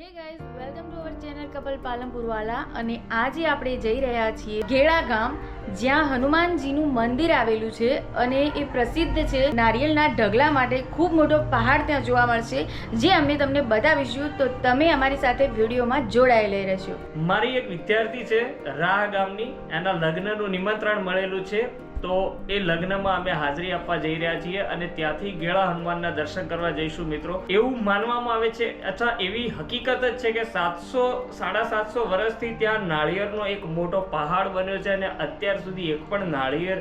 Hey guys welcome to our channel couple પાલનપુરવાલા અને આજે આપણે જઈ રહ્યા છીએ ઘેડા ગામ, જ્યાં હનુમાનજીનું મંદિર આવેલું છે અને એ પ્રસિદ્ધ છે નારિયેળના ઢગલા માટે. ખૂબ મોટો પહાડ ત્યાં જોવા મળશે. જે અમે તમને બતાવીશું, તો તમે અમારી સાથે વિડીયોમાં જોડાયેલા રહેશો. મારી એક વિદ્યાર્થી છે, રાહ ગામની. એના લગ્નનું નિમંત્રણ મળેલું છે. તો એ લગ્નમાં અમે હાજરી આપવા જઈ રહ્યા છીએ અને ત્યાંથી ગેળા હનુમાનના દર્શન કરવા જઈશું મિત્રો. એવું માનવામાં આવે છે અથવા એવી હકીકત જ છે કે સાતસો, સાડા સાતસો વર્ષથી ત્યાં નાળિયેરનો એક મોટો પહાડ બન્યો છે અને અત્યાર સુધી એક પણ નાળિયેર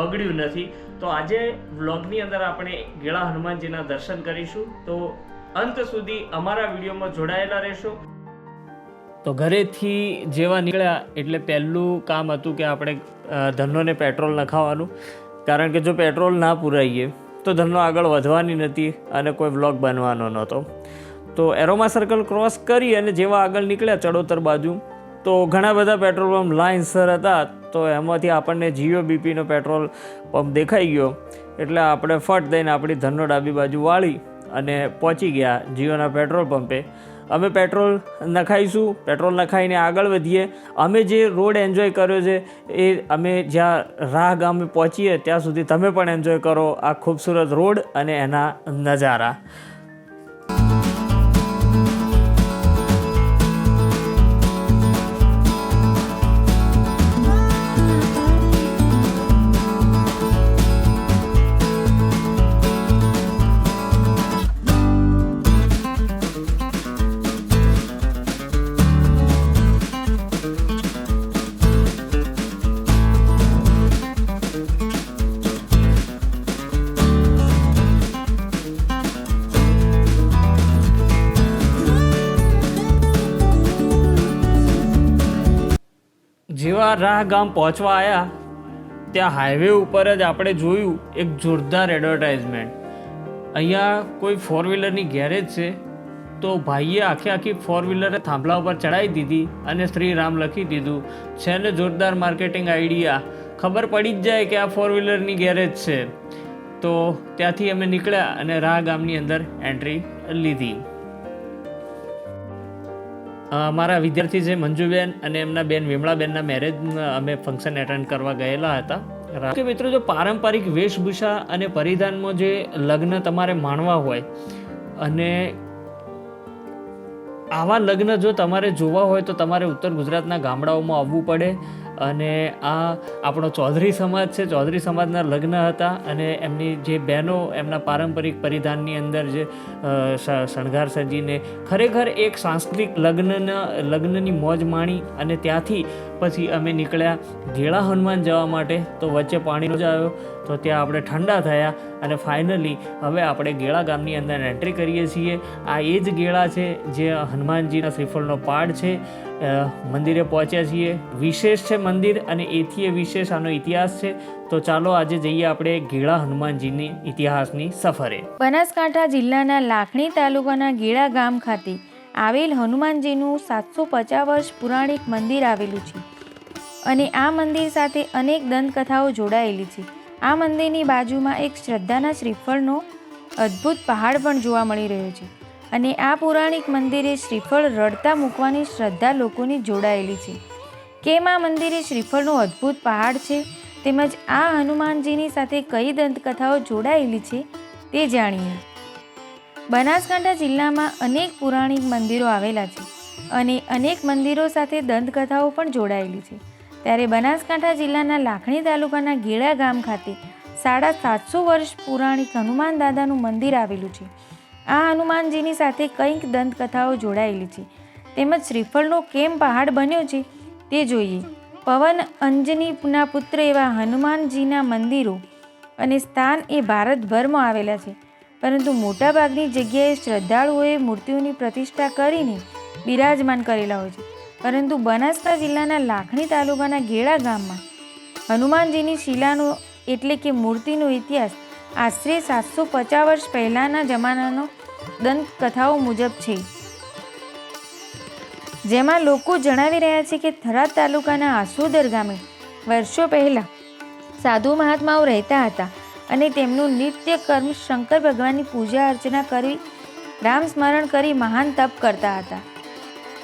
બગડ્યું નથી. તો આજે વ્લોગની અંદર આપણે ગેળા હનુમાનજીના દર્શન કરીશું. તો અંત સુધી અમારા વિડીયોમાં જોડાયેલા રહેશો. તો ઘરેથી જેવા નીકળ્યા એટલે પહેલું કામ હતું કે આપણે ધનોને પેટ્રોલ નખાવાનું કારણ કે જો પેટ્રોલ ના પુરાઈએ, તો ધનો આગળ વધવાની નથી અને કોઈ વ્લોગ બનવાનો નહોતો. તો એરોમા સર્કલ ક્રોસ કરી અને જેવા આગળ નીકળ્યા ચડોતર બાજુ, તો ઘણા બધા પેટ્રોલ પંપ લાઇન્સર હતા. તો એમાંથી આપણને જીઓ બીપીનો પેટ્રોલ પંપ દેખાઈ ગયો. એટલે આપણે ફટ દઈને આપણી ધનનો ડાબી બાજુ વાળી અને પહોંચી ગયા જીઓના પેટ્રોલ પંપે. અમે પેટ્રોલ નખાઈશું, પેટ્રોલ નખાઈને આગળ વધીએ. અમે જે રોડ એન્જોય કર્યો છે, એ અમે જ્યાં રાહ ગામે પહોંચીએ, ત્યાં સુધી તમે પણ એન્જોય કરો આ ખૂબસૂરત રોડ અને એના નજારા. જેવા રાહ ગામ પહોંચવા આવ્યા ત્યાં હાઈવે ઉપર જ આપણે જોયું એક જોરદાર એડવર્ટાઇઝમેન્ટ અહીંયા કોઈ ફોર વ્હીલરની ગેરેજ છે, તો ભાઈએ આખી આખી ફોર વ્હીલરે થાંભલા ઉપર ચડાવી દીધી અને શ્રી રામ લખી દીધું, છે ને જોરદાર માર્કેટિંગ આઈડિયા ખબર પડી જ જાય કે આ ફોર વ્હીલરની ગેરેજ છે. તો ત્યાંથી અમે નીકળ્યા અને રાહ ગામની અંદર એન્ટ્રી લીધી. અ, મારા વિદ્યાર્થી જે મંજુબેન અને એમના બેન વિમળાબેનના મેરેજ અમે ફંક્શન એટેન્ડ કરવા ગયેલા હતા. કે મિત્રો જો પારંપરિક વેશભૂષા અને પરિધાનમાં જે લગ્ન તમારે માણવા હોય અને આવા લગ્ન જો તમારે જોવા હોય તો તમારે ઉત્તર ગુજરાતના ગામડાઓમાં આવવું પડે અને આ આપણો ચૌધરી સમાજ છે. ચૌધરી સમાજના લગ્ન હતા અને એમની જે બહેનો, એમના પારંપરિક પરિધાનની અંદર જે શણગાર સજીને ખરેખર એક સાંસ્કૃતિક લગ્નના, લગ્નની મોજ માણી અને ત્યાંથી પછી અમે નીકળ્યા ગેળા હનુમાન જવા માટે. તો વચ્ચે પાણીનો જ આવ્યો. તો ત્યાં આપણે ઠંડા થયા અને ફાઇનલી હવે આપણે ગેળા ગામની અંદર એન્ટ્રી કરીએ છીએ. આ એ જ ગેળા છે જે હનુમાનજીના શ્રીફળનો પાડ છે. મંદિરે પહોંચ્યા છીએ. વિશેષ છે મંદિર અને એથી એ વિશેષ આનો ઇતિહાસ છે. તો ચાલો આજે જઈએ આપણે ગેળા હનુમાનજીની ઇતિહાસની સફરે. બનાસકાંઠા જિલ્લાના લાખણી તાલુકાના ગેળા ગામ ખાતે આવેલ હનુમાનજીનું સાતસો પચાસ વર્ષ પુરાણિક મંદિર આવેલું છે. અને આ મંદિર સાથે અનેક દંતકથાઓ જોડાયેલી છે. આ મંદિરની બાજુમાં એક શ્રદ્ધાના શ્રીફળનો અદ્ભુત પહાડ પણ જોવા મળી રહ્યો છે. અને આ પૌરાણિક મંદિરે શ્રીફળ રડતા મૂકવાની શ્રદ્ધા લોકોની જોડાયેલી છે. કેમ આ મંદિરે શ્રીફળનો અદ્ભુત પહાડ છે? તેમજ આ હનુમાનજીની સાથે કઈ દંતકથાઓ જોડાયેલી છે? તે જાણીએ. બનાસકાંઠા જિલ્લામાં અનેક પુરાણિક મંદિરો આવેલા છે અને અનેક મંદિરો સાથે દંતકથાઓ પણ જોડાયેલી છે. ત્યારે બનાસકાંઠા જિલ્લાના લાખણી તાલુકાના ગેડા ગામ ખાતે સાડા સાતસો વર્ષ પુરાણિક હનુમાન દાદાનું મંદિર આવેલું છે. આ હનુમાનજીની સાથે કંઈક દંતકથાઓ જોડાયેલી છે. તેમજ શ્રીફળનો કેમ પહાડ બન્યો છે તે જોઈએ. પવન અંજનીના પુત્ર એવા હનુમાનજીના મંદિરો અને સ્થાન એ ભારતભરમાં આવેલા છે. પરંતુ મોટાભાગની જગ્યાએ શ્રદ્ધાળુઓએ મૂર્તિઓની પ્રતિષ્ઠા કરીને બિરાજમાન કરેલા હોય છે. પરંતુ બનાસકા જિલ્લાના લાખણી તાલુકાના ગેડા ગામમાં હનુમાનજીની શિલાનો એટલે કે મૂર્તિનો ઇતિહાસ આશરે સાતસો પચાસ વર્ષ પહેલાંના જમાનાનો દંતકથાઓ મુજબ છે. જેમાં લોકો જણાવી રહ્યા છે કે થરાદ તાલુકાના આસોદર ગામે વર્ષો પહેલાં સાધુ મહાત્માઓ રહેતા હતા. અને તેમનું નિત્ય કર્મ શંકર ભગવાનની પૂજા અર્ચના કરી રામ સ્મરણ કરી મહાન તપ કરતા હતા.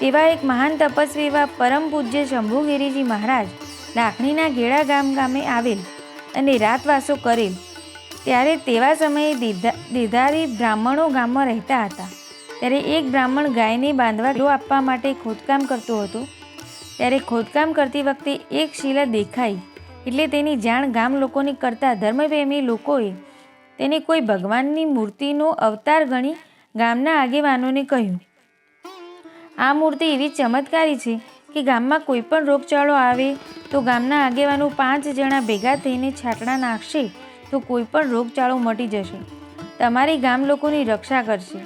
તેવા એક મહાન તપસ્વી એવા પરમ પૂજ્ય શંભુગીરીજી મહારાજ લાખણીના ગેળા ગામ ગામે આવેલ અને રાતવાસો કરેલ. ત્યારે તેવા સમયે દીધા, દીધારી બ્રાહ્મણો ગામમાં રહેતા હતા. ત્યારે એક બ્રાહ્મણ ગાયને બાંધવા ડો આપવા માટે ખોદકામ કરતો હતો. ત્યારે ખોદકામ કરતી વખતે એક શિલા દેખાઈ. એટલે તેની જાણ ગામ લોકોને કરતાં ધર્મપ્રેમી લોકોએ તેને કોઈ ભગવાનની મૂર્તિનો અવતાર ગણી ગામના આગેવાનોને કહ્યું. આ મૂર્તિ એવી ચમત્કારી છે કે ગામમાં કોઈ પણ રોગચાળો આવે તો ગામના આગેવાનો પાંચ જણા ભેગા થઈને છાટણા નાખશે તો કોઈ પણ રોગચાળો મટી જશે. તમારી ગામ લોકોની રક્ષા કરશે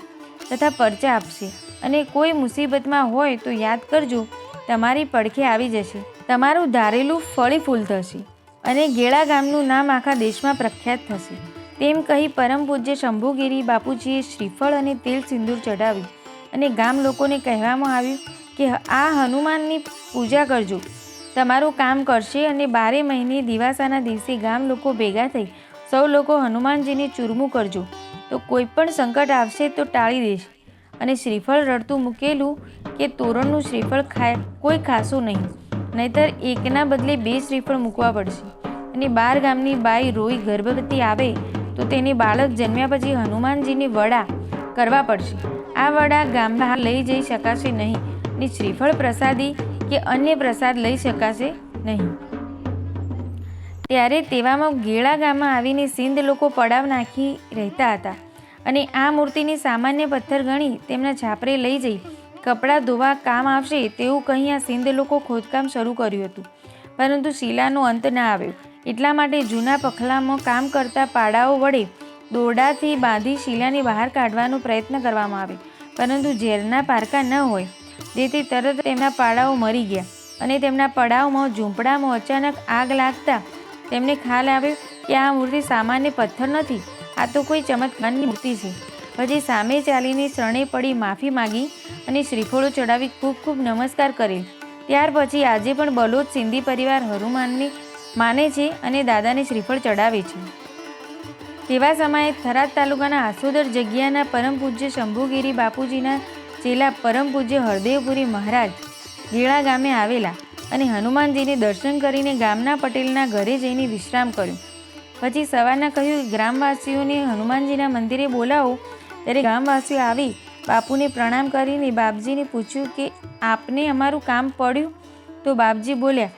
તથા પરચા આપશે અને કોઈ મુસીબતમાં હોય તો યાદ કરજો તમારી પડખે આવી જશે. તમારું ધારેલું ફળી ફૂલ થશે અને ગેળા ગામનું નામ આખા દેશમાં પ્રખ્યાત થશે. તેમ કહી પરમ પૂજ્ય શંભુગીરી બાપુજીએ શ્રીફળ અને તેલ સિંદૂર ચઢાવ્યું અને ગામ લોકોને કહેવામાં આવ્યું કે, આ હનુમાનની પૂજા કરજો. તમારું કામ કરશે અને બારે મહિને દિવાસાના દિવસે ગામ લોકો ભેગા થઈ સૌ લોકો હનુમાનજીને ચૂરમું કરજો. તો કોઈ પણ સંકટ આવશે તો ટાળી દેશે. અને શ્રીફળ રડતું મૂકેલું કે તોરણનું શ્રીફળ ખાય કોઈ ખાશું નહીં. નહીતર એકના બદલે બે શ્રીફળ મૂકવા પડશે. અને બાર ગામની બાઈ રોઈ ગર્ભવતી આવે તો તેને બાળક જન્મ્યા પછી હનુમાનજીની વડા કરવા પડશે. આ વડા ગામમાં લઈ જઈ શકાશે નહીં ને શ્રીફળ પ્રસાદી કે અન્ય પ્રસાદ લઈ શકાશે નહીં. ત્યારે તેવામાં ગેળા ગામમાં આવીને સિંધ લોકો પડાવ નાખી રહેતા હતા. અને આ મૂર્તિને સામાન્ય પથ્થર ગણી તેમના છાપરે લઈ જઈ કપડાં ધોવા કામ આવશે તેવું કહી આ સિંધ લોકો ખોદકામ શરૂ કર્યું હતું. પરંતુ શિલાનો અંત ના આવ્યો. એટલા માટે જૂના પખલામાં કામ કરતા પાડાઓ વડે દોરડાથી બાંધી શિલાને બહાર કાઢવાનો પ્રયત્ન કરવામાં આવે પરંતુ ઝેરના પારકા ન હોય. જેથી તરત તેમના પાડાઓ મરી ગયા અને તેમના પડાવમાં ઝૂંપડામાં અચાનક આગ લાગતા તેમને ખ્યાલ આવ્યો કે આ મૂર્તિ સામાન્ય પથ્થર નથી. આ તો કોઈ ચમત્કારની મૂર્તિ છે. પછી સામે ચાલીને શરણે પડી માફી માગી અને શ્રીફળો ચડાવી ખૂબ ખૂબ નમસ્કાર કરેલ ત્યાર પછી આજે પણ બલોચ સિંધી પરિવાર હનુમાનને માને છે અને દાદાને શ્રીફળ ચડાવે છે. તેવા સમયે થરાદ તાલુકાના આસોદર જગ્યાના પરમ પૂજ્ય શંભુગીરી બાપુજીના ચેલા પરમ પૂજ્ય હરદેવપુરી મહારાજ ગેળા ગામે આવેલા અને હનુમાનજીને દર્શન કરીને ગામના પટેલના ઘરે જઈને વિશ્રામ કર્યો. પછી સવારના કહ્યું, ગ્રામવાસીઓને હનુમાનજીના મંદિરે બોલાવો ત્યારે ગામવાસીઓ આવી બાપુને પ્રણામ કરીને બાપજીને પૂછ્યું કે, આપને અમારું કામ પડ્યું? તો બાપજી બોલ્યા,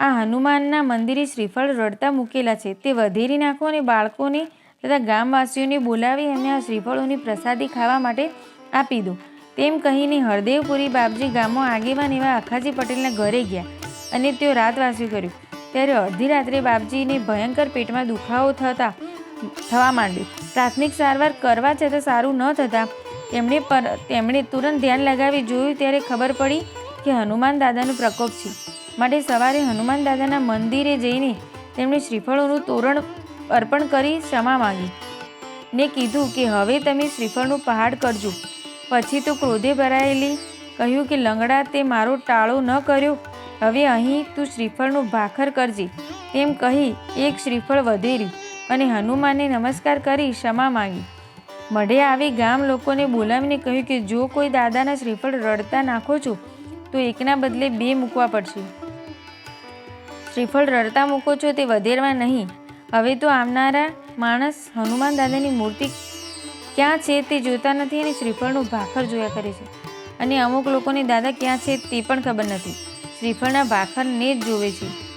આ હનુમાનના મંદિરે શ્રીફળ રડતા મૂકેલા છે. તે વધેરી નાખો અને બાળકોને તથા ગામવાસીઓને બોલાવી એમને આ શ્રીફળોની પ્રસાદી ખાવા માટે આપી દો. તેમ કહીને હરદેવપુરી બાપજી ગામમાં આગેવાન એવા આખાજી પટેલના ઘરે ગયા અને તેઓ રાતવાસી કર્યું. ત્યારે અડધી રાત્રે બાપજીને ભયંકર પેટમાં દુખાવો થતા થવા માંડ્યું પ્રાથમિક સારવાર કરવા છતાં સારું ન થતાં તેમણે પર, તેમણે તુરંત ધ્યાન લગાવી જોયું ત્યારે ખબર પડી કે હનુમાન દાદાનો પ્રકોપ છે. માટે સવારે હનુમાન દાદાના મંદિરે જઈને તેમણે શ્રીફળોનું તોરણ અર્પણ કરી ક્ષમા માગી. ને કીધું કે હવે તમે શ્રીફળનું પહાડ કરજો. પછી તો ક્રોધે ભરાયેલી કહ્યું કે લંગડા તે મારો ટાળો ન કર્યો. હવે અહીં તું શ્રીફળનું ભાખર કરજે. તેમ કહી એક શ્રીફળ વધેર્યું. અને હનુમાનને નમસ્કાર કરી ક્ષમા માંગી. મઢે આવી ગામ લોકોને બોલાવીને કહ્યું કે, જો કોઈ દાદાના શ્રીફળ રડતા નાખો છો, તો એકના બદલે બે મૂકવા પડશે. શ્રીફળ રડતા મૂકો છો તે વધેરવા નહીં. હવે તો આવનારા માણસ હનુમાન દાદાની મૂર્તિ ક્યાં છે તે જોતા નથી અને શ્રીફળનું ભાખર જોયા કરે છે. અને અમુક લોકોને દાદા ક્યાં છે તે પણ ખબર નથી. શ્રીફળના ભાખરને જ જોવે છે.